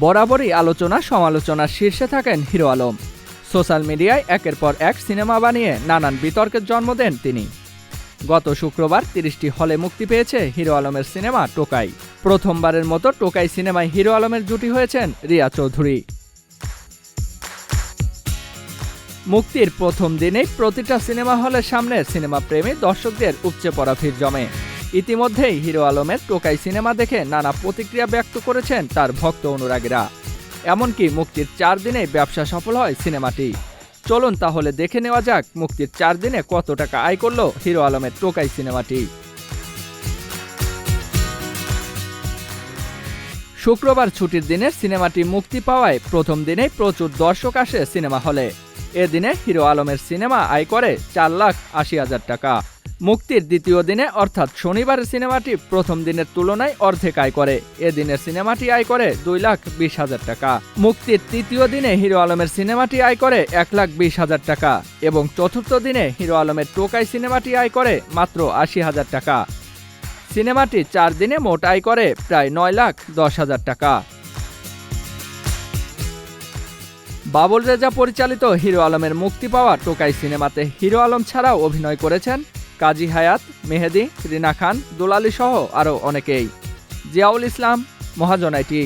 বরাবরই আলোচনা সমালোচনার শীর্ষে থাকেন হিরো আলম। সোশ্যাল মিডিয়ায় একের পর এক সিনেমা বানিয়ে নানান বিতর্কের জন্ম দেন তিনি। গত শুক্রবার তিরিশটি হলে মুক্তি পেয়েছে হিরো আলমের সিনেমা টোকাই। প্রথমবারের মতো টোকাই সিনেমায় হিরো আলমের জুটি হয়েছেন রিয়া চৌধুরী। মুক্তির প্রথম দিনেই প্রতিটা সিনেমা হলের সামনে সিনেমা প্রেমী দর্শকদের উপচে পড়া ভিড় জমে। ইতিমধ্যেই হিরো আলমের টোকাই সিনেমা দেখে নানা প্রতিক্রিয়া ব্যক্ত করেছেন তার ভক্ত অনুরাগীরা। এমনকি মুক্তির চার দিনে ব্যবসা সফল হয় সিনেমাটি। চলুন তাহলে দেখে নেওয়া যাক মুক্তির চার দিনে কত টাকা আয় করল হিরো আলমের টোকাই সিনেমাটি। শুক্রবার ছুটির দিনে সিনেমাটি মুক্তি পাওয়ায় প্রথম দিনেই প্রচুর দর্শক আসে সিনেমা হলে। এদিনে হিরো আলমের সিনেমা আয় করে চার লাখ আশি হাজার টাকা। মুক্তির দ্বিতীয় দিনে, অর্থাৎ শনিবারের সিনেমাটি প্রথম দিনের তুলনায় অর্ধেক আয় করে। এদিনের সিনেমাটি আয় করে দুই লাখ বিশ হাজার টাকা। মুক্তির তৃতীয় দিনে হিরো আলমের সিনেমাটি আয় করে এক লাখ বিশ হাজার টাকা এবং চতুর্থ দিনে হিরো আলমের টোকাই সিনেমাটি আয় করে মাত্র আশি হাজার টাকা। সিনেমাটি চার দিনে মোট আয় করে প্রায় নয় লাখ দশ হাজার টাকা। বাবুল রেজা পরিচালিত হিরো আলমের মুক্তি পাওয়া টোকাই সিনেমাতে হিরো আলম ছাড়াও অভিনয় করেছেন কাজী হায়াত মেহেদি রিনা খান দুলালি সহ আরও অনেকেই। জিয়াউল ইসলাম মহাজনাইটি